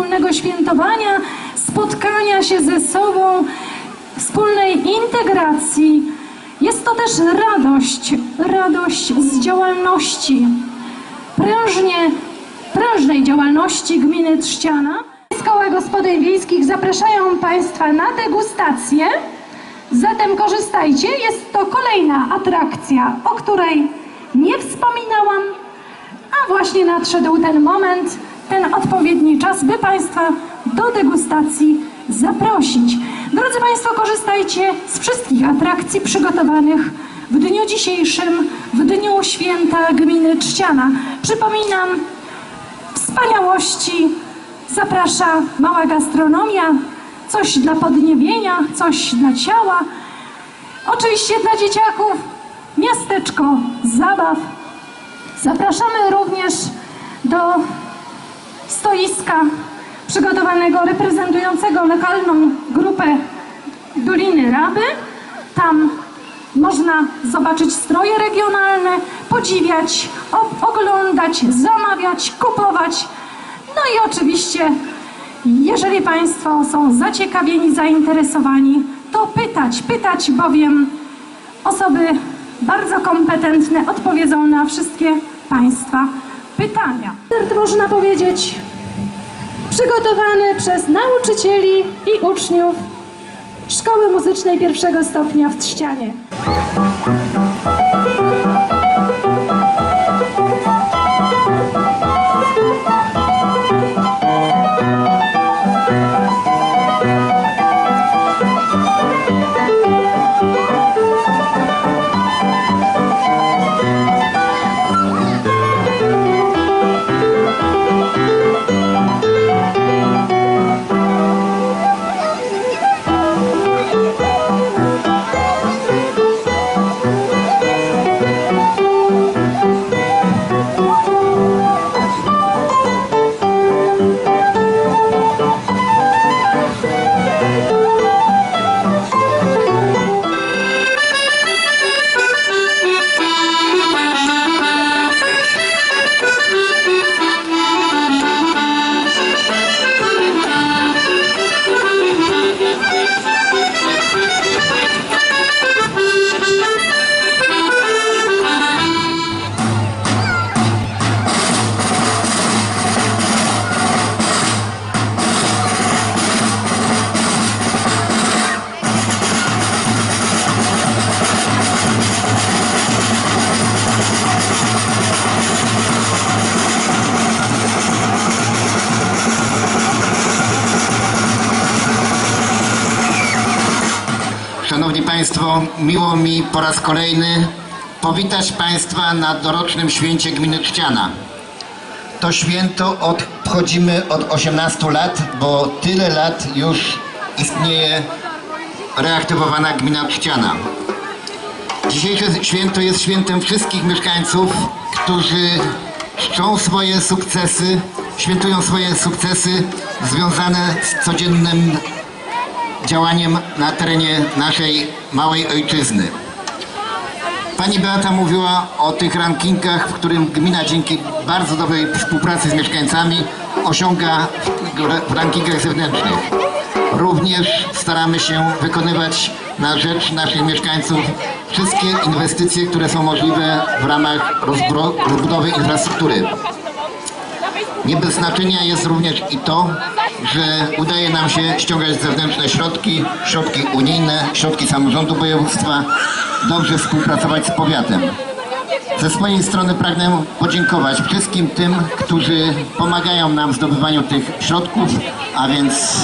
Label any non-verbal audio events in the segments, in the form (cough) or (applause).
wspólnego świętowania, spotkania się ze sobą, wspólnej integracji. Jest to też radość, radość z działalności, prężnie, prężnej działalności gminy Trzciana. Koła Gospodyń Wiejskich zapraszają Państwa na degustację. Zatem korzystajcie, jest to kolejna atrakcja, o której nie wspominałam, a właśnie nadszedł ten moment, ten odpowiedni czas, by Państwa do degustacji zaprosić. Drodzy Państwo, korzystajcie z wszystkich atrakcji przygotowanych w dniu dzisiejszym, w dniu święta gminy Trzciana. Przypominam, wspaniałości zaprasza mała gastronomia, coś dla podniebienia, coś dla ciała. Oczywiście dla dzieciaków miasteczko zabaw. Zapraszamy również do stoiska przygotowanego reprezentującego lokalną grupę Doliny Raby. Tam można zobaczyć stroje regionalne, podziwiać, oglądać, zamawiać, kupować. No i oczywiście, jeżeli Państwo są zaciekawieni, zainteresowani, to pytać, pytać, bowiem osoby bardzo kompetentne odpowiedzą na wszystkie Państwa pytania. Można powiedzieć, przygotowany przez nauczycieli i uczniów Szkoły Muzycznej pierwszego stopnia w Trzcianie. Państwo, miło mi po raz kolejny powitać Państwa na dorocznym święcie gminy Trzciana. To święto obchodzimy od 18 lat, bo tyle lat już istnieje reaktywowana gmina Trzciana. Dzisiejsze święto jest świętem wszystkich mieszkańców, którzy czczą swoje sukcesy, świętują swoje sukcesy związane z codziennym działaniem na terenie naszej małej ojczyzny. Pani Beata mówiła o tych rankingach, w którym gmina dzięki bardzo dobrej współpracy z mieszkańcami osiąga w rankingach zewnętrznych. Również staramy się wykonywać na rzecz naszych mieszkańców wszystkie inwestycje, które są możliwe w ramach rozbudowy infrastruktury. Nie bez znaczenia jest również i to, że udaje nam się ściągać zewnętrzne środki, środki unijne, środki samorządu województwa, dobrze współpracować z powiatem. Ze swojej strony pragnę podziękować wszystkim tym, którzy pomagają nam w zdobywaniu tych środków, a więc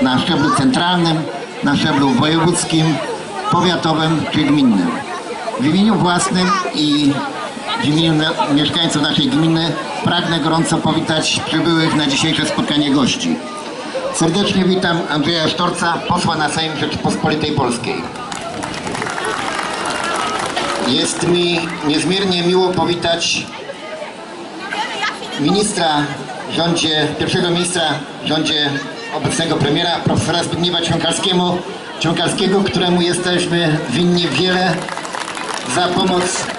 e, na szczeblu centralnym, na szczeblu wojewódzkim, powiatowym czy gminnym. W imieniu własnym i w imieniu mieszkańców naszej gminy pragnę gorąco powitać przybyłych na dzisiejsze spotkanie gości. Serdecznie witam Andrzeja Sztorca, posła na Sejm Rzeczypospolitej Polskiej. Jest mi niezmiernie miło powitać ministra rządzie, pierwszego ministra rządzie obecnego premiera, profesora Zbigniewa Ciąkalskiego, Ciąkalskiego, któremu jesteśmy winni wiele za pomoc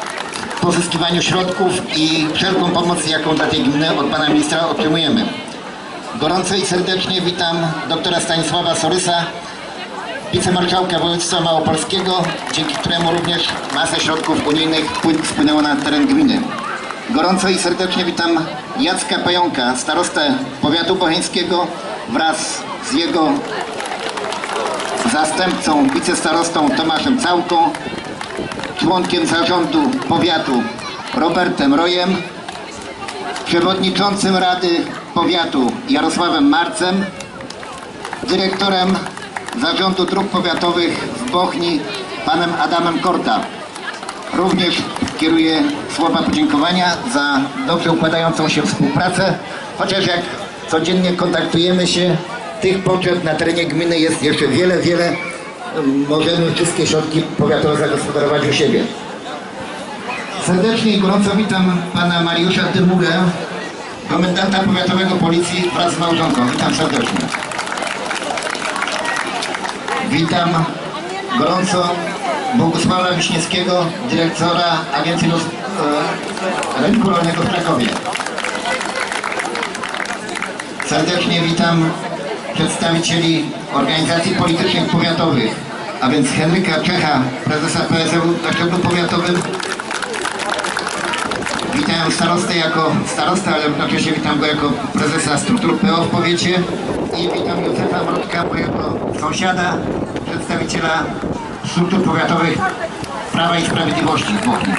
pozyskiwaniu środków i wszelką pomoc, jaką dla tej gminy od pana ministra otrzymujemy. Gorąco i serdecznie witam doktora Stanisława Sorysa, wicemarszałka województwa małopolskiego, dzięki któremu również masa środków unijnych wpłynęła na teren gminy. Gorąco i serdecznie witam Jacka Pająka, starostę powiatu bocheńskiego wraz z jego zastępcą, wicestarostą Tomaszem Całką, członkiem zarządu powiatu Robertem Rojem, przewodniczącym Rady Powiatu Jarosławem Marcem, dyrektorem Zarządu Dróg Powiatowych w Bochni panem Adamem Korta. Również kieruję słowa podziękowania za dobrze układającą się współpracę, chociaż jak codziennie kontaktujemy się, tych potrzeb na terenie gminy jest jeszcze wiele, wiele. Możemy wszystkie środki powiatowe zagospodarować u siebie. Serdecznie i gorąco witam pana Mariusza Dymurę, komendanta powiatowego policji wraz z małżonką. Witam serdecznie. Witam gorąco Bogusława Wiśniewskiego, dyrektora Agencji Roz... e, Rynku Rolnego w Krakowie. Serdecznie witam przedstawicieli organizacji politycznych powiatowych, a więc Henryka Czecha, prezesa PSL na powiatowym. Witam starostę jako starostę, ale jednocześnie witam go jako prezesa struktur PO w powiecie i witam Józefa Mrodka, mojego sąsiada, przedstawiciela struktur powiatowych Prawa i Sprawiedliwości w Bochni.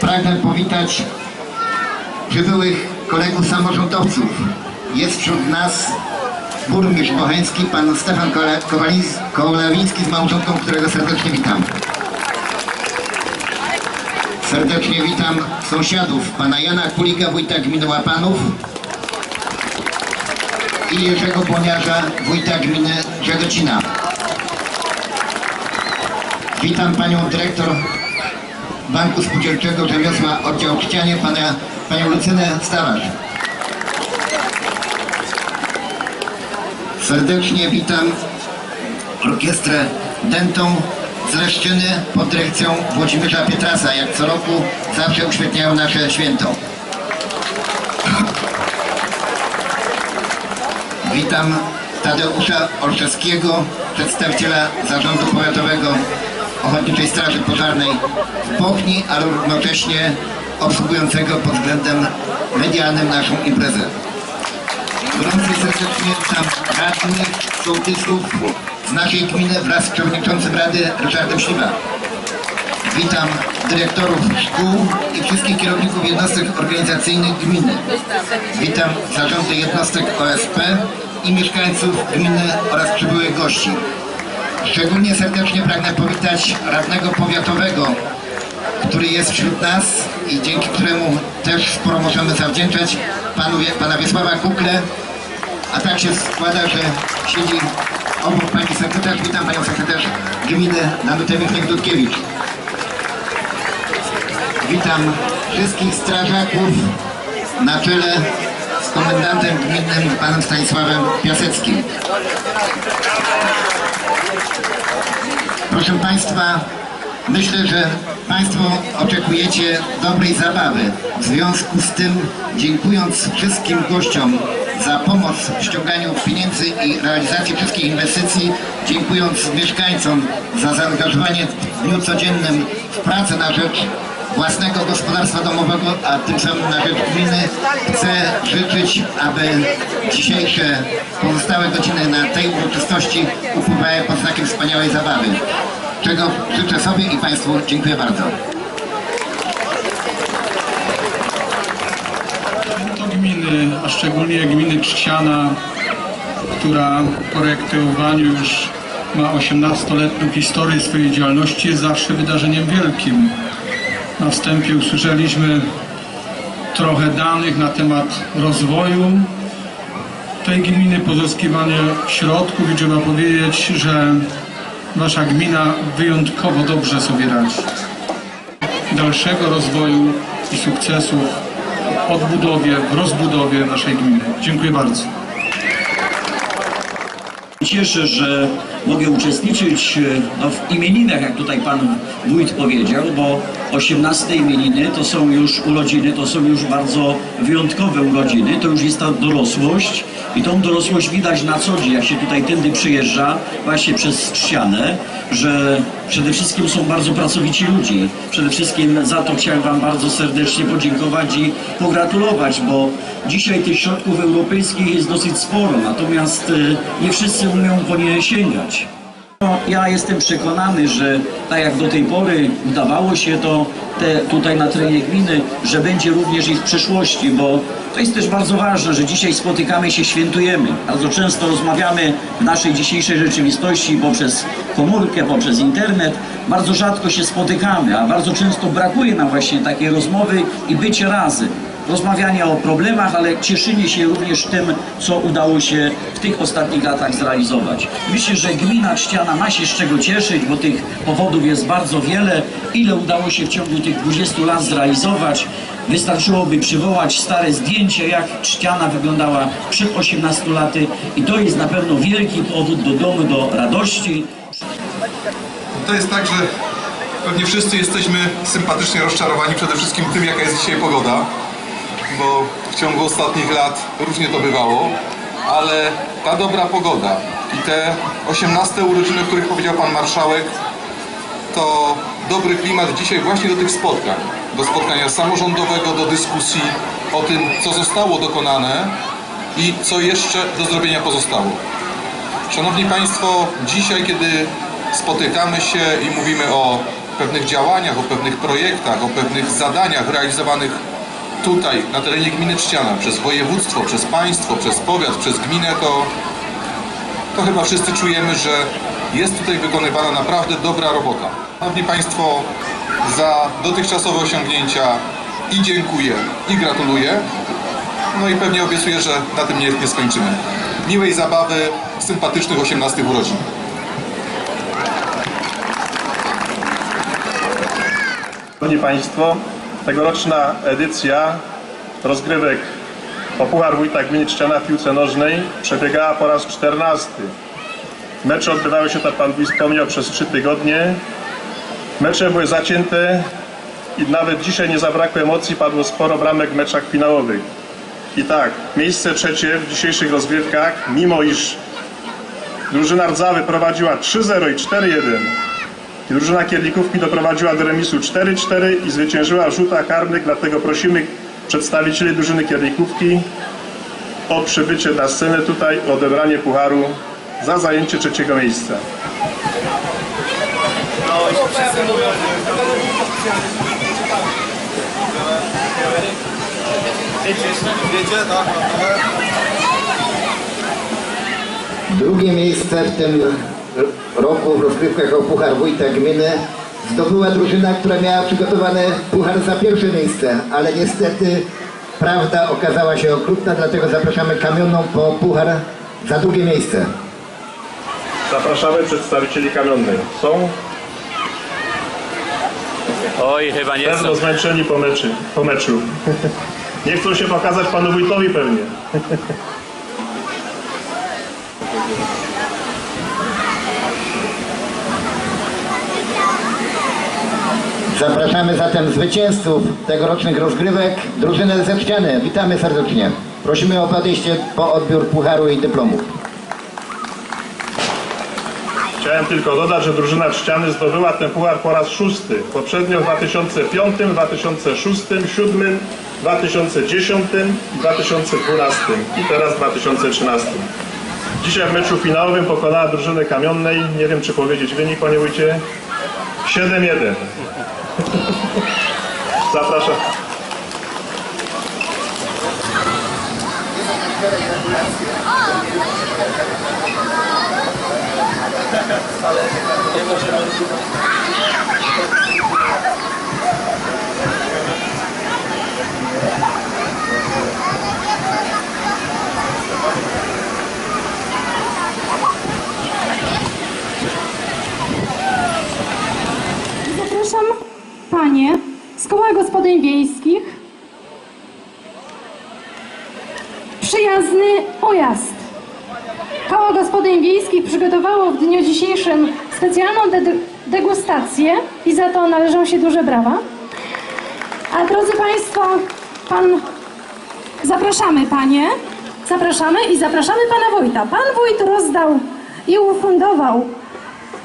Pragnę powitać przybyłych kolegów samorządowców. Jest wśród nas burmistrz bocheński, pan Stefan Kolawiński z małżonką, którego serdecznie witam. Serdecznie witam sąsiadów, pana Jana Kulika, wójta gminy Łapanów i Jerzego Błoniarza, wójta gminy Żegocina. Witam panią dyrektor Banku Spółdzielczego Rzemiosła Oddział Chcianie, pana, panią Lucynę Stawarz. Serdecznie witam orkiestrę Dentą z Leszczyny pod dyrekcją Włodzimierza Pietrasa. Jak co roku zawsze uświetniają nasze święto. Witam Tadeusza Olszewskiego, przedstawiciela Zarządu Powiatowego Ochotniczej Straży Pożarnej w Bochni, ale równocześnie obsługującego pod względem medialnym naszą imprezę. Gorąco serdecznie witam radnych, sołtysów z naszej gminy wraz z przewodniczącym Rady Ryszardem Śliwa. Witam dyrektorów szkół i wszystkich kierowników jednostek organizacyjnych gminy. Witam zarządy jednostek OSP i mieszkańców gminy oraz przybyłych gości. Szczególnie serdecznie pragnę powitać radnego powiatowego, który jest wśród nas i dzięki któremu też sporo możemy zawdzięczać panu, pana Wiesława Kukle, a tak się składa, że siedzi obok pani sekretarz, witam panią sekretarz gminy Danutę Michnik-Dudkiewicz. Witam wszystkich strażaków na czele z komendantem gminnym panem Stanisławem Piaseckim. Proszę Państwa, myślę, że Państwo oczekujecie dobrej zabawy. W związku z tym, dziękując wszystkim gościom za pomoc w ściąganiu pieniędzy i realizacji wszystkich inwestycji, dziękując mieszkańcom za zaangażowanie w dniu codziennym w pracę na rzecz własnego gospodarstwa domowego, a tym samym na rzecz gminy, chcę życzyć, aby dzisiejsze pozostałe godziny na tej uroczystości upływały pod znakiem wspaniałej zabawy. Czego życzę sobie i Państwu. Dziękuję bardzo. To gminy, a szczególnie gminy Trzciana, która po projektowaniu już ma 18-letnią historię swojej działalności, jest zawsze wydarzeniem wielkim. Na wstępie usłyszeliśmy trochę danych na temat rozwoju tej gminy, pozyskiwania środków i trzeba powiedzieć, że nasza gmina wyjątkowo dobrze sobie radzi. Dalszego rozwoju i sukcesów odbudowie, w rozbudowie naszej gminy. Dziękuję bardzo. Cieszę, że mogę uczestniczyć e, no, w imieninach, jak tutaj pan wójt powiedział, bo 18 imieniny to są już urodziny, to są już bardzo wyjątkowe urodziny, to już jest ta dorosłość i tą dorosłość widać na co dzień, jak się tutaj tędy przyjeżdża, właśnie przez ścianę, że przede wszystkim są bardzo pracowici ludzie. Przede wszystkim za to chciałem Wam bardzo serdecznie podziękować i pogratulować, bo dzisiaj tych środków europejskich jest dosyć sporo, natomiast e, nie wszyscy umią po nie sięgać. No, ja jestem przekonany, że tak jak do tej pory udawało się to te, tutaj na terenie gminy, że będzie również i w przyszłości, bo to jest też bardzo ważne, że dzisiaj spotykamy się, świętujemy. Bardzo często rozmawiamy w naszej dzisiejszej rzeczywistości poprzez komórkę, poprzez internet. Bardzo rzadko się spotykamy, a bardzo często brakuje nam właśnie takiej rozmowy i bycie razem rozmawiania o problemach, ale cieszenie się również tym, co udało się w tych ostatnich latach zrealizować. Myślę, że gmina Czciana ma się z czego cieszyć, bo tych powodów jest bardzo wiele. Ile udało się w ciągu tych 20 lat zrealizować? Wystarczyłoby przywołać stare zdjęcia, jak Czciana wyglądała przed 18 laty i to jest na pewno wielki powód do domu, do radości. To jest tak, że pewnie wszyscy jesteśmy sympatycznie rozczarowani przede wszystkim tym, jaka jest dzisiaj pogoda, bo w ciągu ostatnich lat różnie to bywało, ale ta dobra pogoda i te 18 urodziny, o których powiedział Pan Marszałek, to dobry klimat dzisiaj właśnie do tych spotkań, do spotkania samorządowego, do dyskusji o tym, co zostało dokonane i co jeszcze do zrobienia pozostało. Szanowni Państwo, dzisiaj, kiedy spotykamy się i mówimy o pewnych działaniach, o pewnych projektach, o pewnych zadaniach realizowanych tutaj, na terenie gminy Trzciana, przez województwo, przez państwo, przez powiat, przez gminę, to, to chyba wszyscy czujemy, że jest tutaj wykonywana naprawdę dobra robota. Szanowni Państwo, za dotychczasowe osiągnięcia i dziękuję, i gratuluję. No i pewnie obiecuję, że na tym nie, nie skończymy. Miłej zabawy, sympatycznych 18 urodzin. Szanowni Państwo, tegoroczna edycja rozgrywek o Puchar Wójta Gminy Czciana w piłce nożnej przebiegała po raz 14. Mecze odbywały się, tak Pan wspomniał, przez trzy tygodnie. Mecze były zacięte i nawet dzisiaj nie zabrakło emocji, padło sporo bramek w meczach finałowych. I tak, miejsce trzecie w dzisiejszych rozgrywkach, mimo iż drużyna Rdzawy prowadziła 3-0 i 4-1, i drużyna Kierlikówki doprowadziła do remisu 4-4 i zwyciężyła w rzutach karnych, dlatego prosimy przedstawicieli drużyny Kierlikówki o przybycie na scenę tutaj, o odebranie pucharu za zajęcie trzeciego miejsca. Drugie miejsce w tym roku w rozgrywkach o Puchar Wójta Gminy zdobyła drużyna, która miała przygotowany puchar za pierwsze miejsce, ale niestety prawda okazała się okrutna, dlatego zapraszamy kamionną po puchar za drugie miejsce. Zapraszamy przedstawicieli kamionnej. Są Oj, chyba nie są. pewno zmęczeni po, meczy, po meczu. (laughs) Nie chcą się pokazać panu wójtowi pewnie. Zapraszamy zatem zwycięzców tegorocznych rozgrywek, drużynę ze Trzciany. Witamy serdecznie. Prosimy o podejście po odbiór pucharu i dyplomów. Chciałem tylko dodać, że drużyna Trzciany zdobyła ten puchar po raz szósty. Poprzednio w 2005, 2006, 2007, 2010 i 2012 i teraz w 2013. Dzisiaj w meczu finałowym pokonała drużynę kamionnej. Nie wiem czy powiedzieć wynik, panie wójcie. 7-1. Zapraszam. Zapraszam panie z koła gospodyń wiejskich. Przyjazny ojazd. Koło Gospodyń Wiejskich przygotowało w dniu dzisiejszym specjalną de- degustację i za to należą się duże brawa. A drodzy Państwo, Pan Zapraszamy panie, zapraszamy i zapraszamy pana wójta. Pan wójt rozdał i ufundował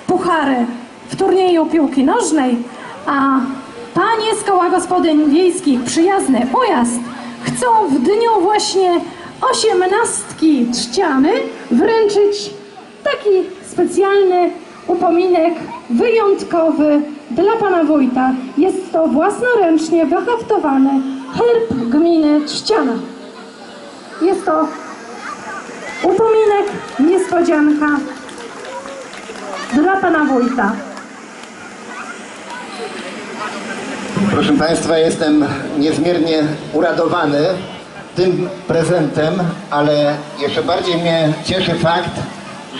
puchary w turnieju piłki nożnej, a panie z koła gospodyń wiejskich Przyjazny Ujazd chcą w dniu właśnie osiemnastki trzciany wręczyć taki specjalny upominek wyjątkowy dla pana wójta. Jest to własnoręcznie wyhaftowany herb gminy Trzciana. Jest to upominek, niespodzianka dla pana wójta. Proszę Państwa, jestem niezmiernie uradowany tym prezentem, ale jeszcze bardziej mnie cieszy fakt,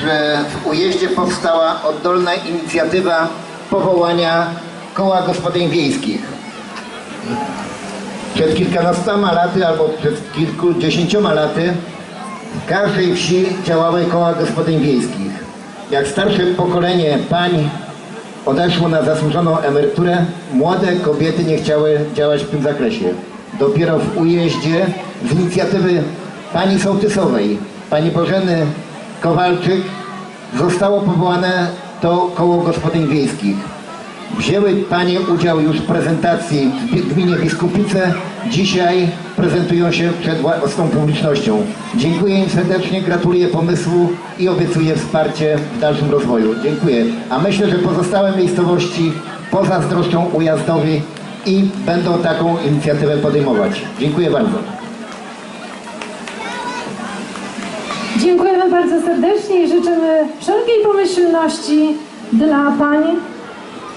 że w ujeździe powstała oddolna inicjatywa powołania koła gospodyń wiejskich. Przed kilkunastoma laty albo przed kilkudziesięcioma laty w każdej wsi działały koła gospodyń wiejskich. Jak starsze pokolenie pań odeszło na zasłużoną emeryturę, młode kobiety nie chciały działać w tym zakresie. Dopiero w ujeździe z inicjatywy pani sołtysowej, pani Bożeny Kowalczyk, zostało powołane to koło gospodyń wiejskich. Wzięły Panie udział już w prezentacji w gminie Biskupice. Dzisiaj prezentują się przed własną publicznością. Dziękuję im serdecznie, gratuluję pomysłu i obiecuję wsparcie w dalszym rozwoju. Dziękuję. A myślę, że pozostałe miejscowości pozazdroszczą Ujazdowi i będą taką inicjatywę podejmować. Dziękuję bardzo. Dziękujemy bardzo serdecznie i życzymy wszelkiej pomyślności dla pań,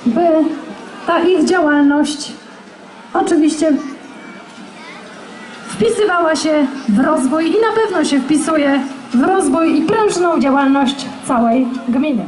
by ta ich działalność oczywiście wpisywała się w rozwój i na pewno się wpisuje w rozwój i prężną działalność całej gminy.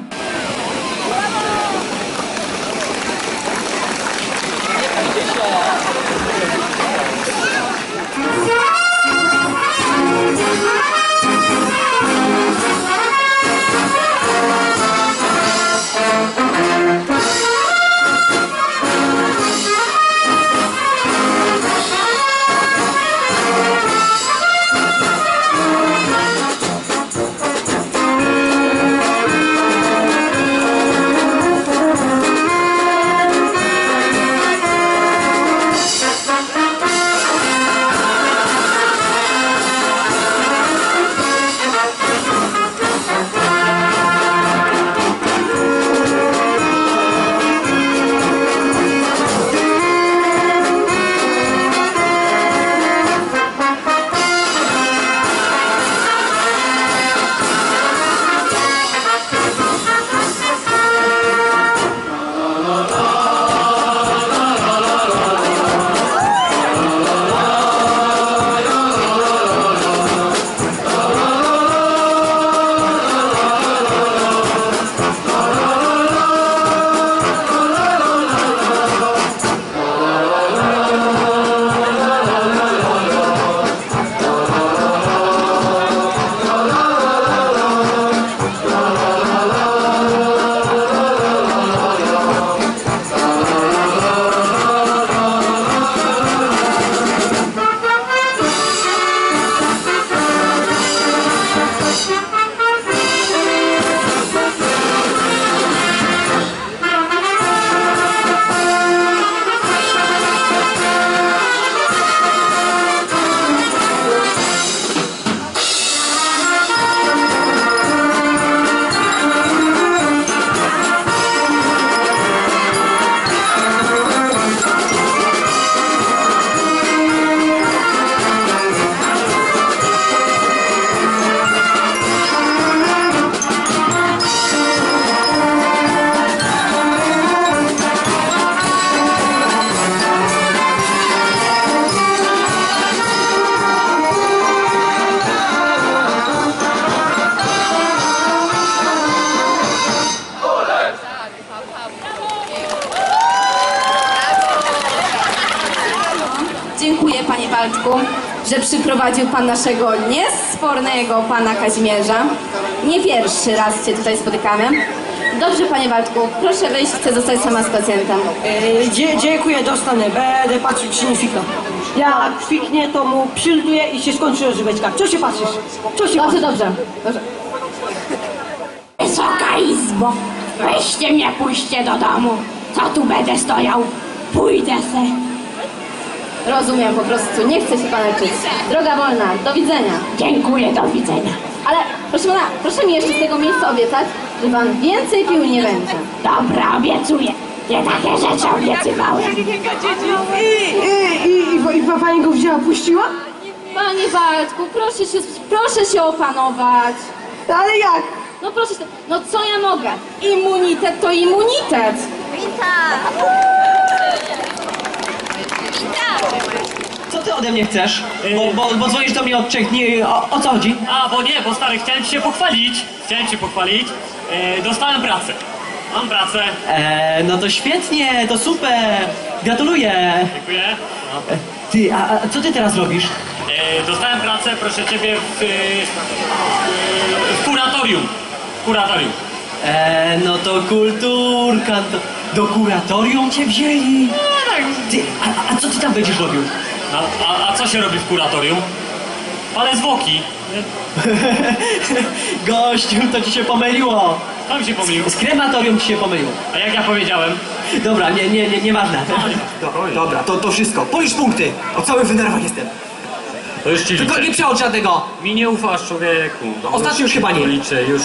Przyprowadził pan naszego niespornego pana Kazimierza. Nie pierwszy raz się tutaj spotykamy. Dobrze panie Waldku, proszę wyjść, chcę zostać sama z pacjentem. E, dzie, dziękuję, dostanę. Będę patrzył, czy nie fika. Jak kwiknie, to mu przylduje i się skończy rozryweczka. Co się patrzysz? Co się Dobrze, dobrze, dobrze. Wysoka Izbo, weźcie mnie, pójście do domu. Co tu będę stojał? Pójdę se. Rozumiem po prostu, nie chcę się pana leczyć. Droga wolna, do widzenia. Dziękuję, do widzenia. Ale proszę pana, proszę mi jeszcze z tego miejsca obiecać, że pan więcej pił nie będzie. Dobra, obiecuję. Nie takie rzeczy obiecywałem. I, i, i, i, i pani go wzięła, puściła? Panie Waldku, proszę się, proszę się opanować. Ale jak? No proszę się, no co ja mogę? Immunitet to immunitet. Co ty ode mnie chcesz? Bo, bo, bo dzwonisz do mnie od trzech dni, o, o co chodzi? A, bo nie, bo stary, chciałem ci się pochwalić. Chciałem ci pochwalić. E, dostałem pracę. Mam pracę. E, no to świetnie, to super, gratuluję. Dziękuję. No. Ty, a, a co ty teraz robisz? E, dostałem pracę, proszę ciebie, w, e, w kuratorium. W kuratorium. E, no to kulturka, to do kuratorium cię wzięli. Ty, a, a co ty tam będziesz robił? No, a, a co się robi w kuratorium? Palę zwłoki. (laughs) Gościu, to ci się pomyliło. Tam się pomylił. Z krematorium ci się pomyliło. A jak ja powiedziałem? Dobra, nie, nie, nie, nieważne. Dobra, to, to wszystko. Policz punkty. O cały wynerwach jestem. To już ci Tylko liczę. nie przełącz żadnego. Mi nie ufasz, człowieku. ostatnio już chyba nie. Liczę, już.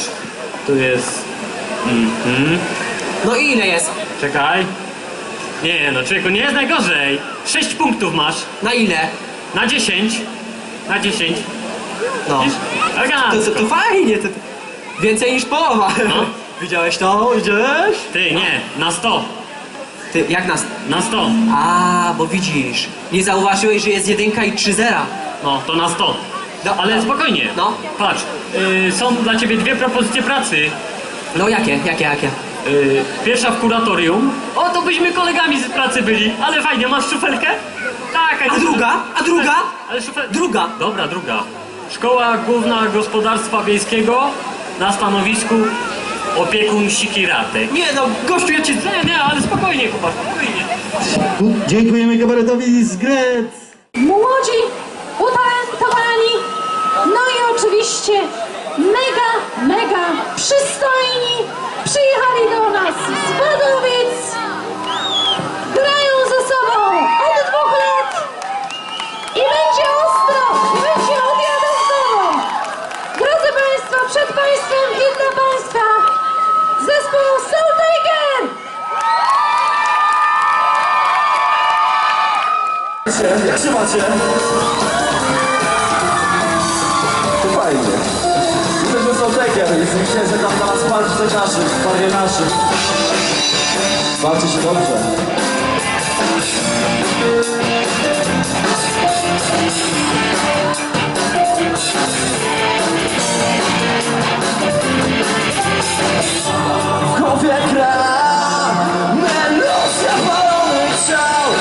Tu jest... Mhm. No i ile jest? Czekaj. Nie, no człowieku, nie jest najgorzej. 6 punktów masz. Na ile? Na 10. Na 10. No. Widzisz? To, Elegancko. to, to fajnie, to, więcej niż połowa. No. (laughs) Widziałeś to? Widziałeś? Ty, nie, na 100. Ty, jak nas? Na 100. A, bo widzisz, nie zauważyłeś, że jest jedynka i trzy zera. No, to na 100. No, Ale no. spokojnie. No. Patrz, y, są dla ciebie dwie propozycje pracy. No jakie, jakie, jakie? Y, pierwsza w kuratorium. O, to byśmy kolegami z pracy byli. Ale fajnie, masz szufelkę? Tak, A druga? A druga? Ale szufel... Druga. Dobra, druga. Szkoła Główna Gospodarstwa Wiejskiego na stanowisku opiekun Sikiraty. Nie no, gościu, ja cię... Nie, nie, ale spokojnie, chłopak, spokojnie. Dziękujemy kabaretowi z Gret. Młodzi, utalentowani, no i oczywiście mega, mega przystojni przyjechali do nas z Wadowic. Grają ze sobą od dwóch lat i będzie ostro, i będzie odjazdowo. Drodzy Państwo, przed Państwem i dla Państwa zespół Soul Tiger. Jak się macie? Jest myślę, że tam dla nas walczy naszych, panie naszych. Walczy się dobrze. W głowie gra melodia palonych ciał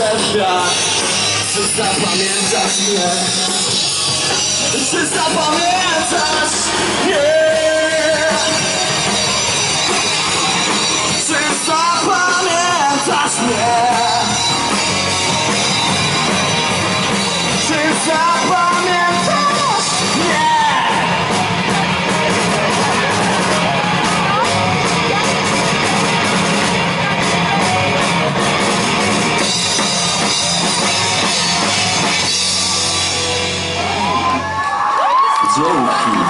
wiatr Czy zapamiętasz mnie? Czy zapamiętasz mnie? Dzięki.